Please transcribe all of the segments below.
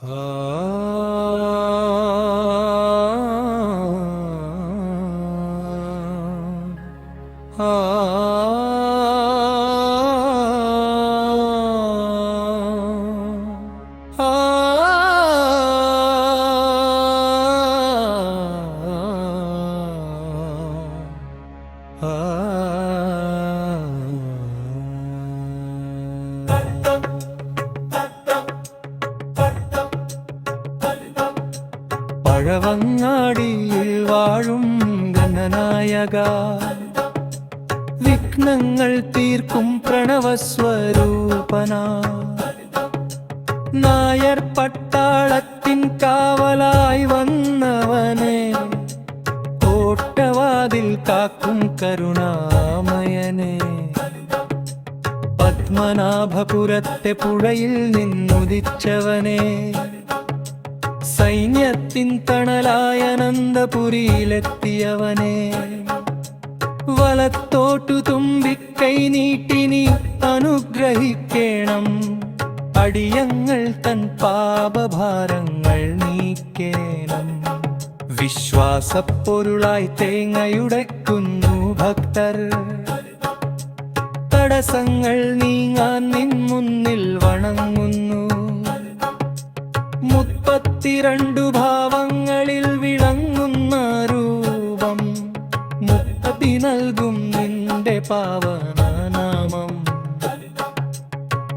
Ah, ah, ah, ah പഴവങ്ങാടിയിൽ വാഴും ഗണനായക വിഘ്നങ്ങൾ തീർക്കും പ്രണവസ്വരൂപന. നായർ പട്ടാളത്തിൻ കാവലായി വന്നവനെ കോട്ടവാതിൽ കാക്കും കരുണാമയനെ. പത്മനാഭപുരത്തെ പുഴയിൽ നിന്നുദിച്ചവനെ സൈന്യത്തിൻ തണലായ അനന്തപുരിയിലെത്തിയവനെ. വലത്തോട്ടു തുമ്പിക്കൈ നീട്ടിനി അനുഗ്രഹിക്കണം. അടിയങ്ങൾ തൻ പാപഭാരങ്ങൾ നീക്കേണം. വിശ്വാസപ്പൊരുളായി തേങ്ങയുടക്കുന്നു ഭക്തർ. തടസ്സങ്ങൾ നീങ്ങാൻ നിൻ മുന്നിൽ മുപ്പത്തിരണ്ടു ഭാവങ്ങളിൽ വിളങ്ങുന്ന രൂപം. മുപ്പത്തി നൽകും നിന്റെ പാവനാമം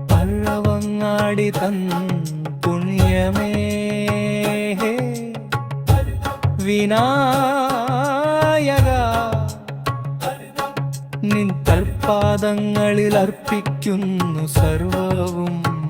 പള്ളവങ്ങാടി തൻ പുണ്യമേ. വിനായക നിൻ തൽപാദങ്ങളിൽ അർപ്പിക്കുന്നു സർവവും.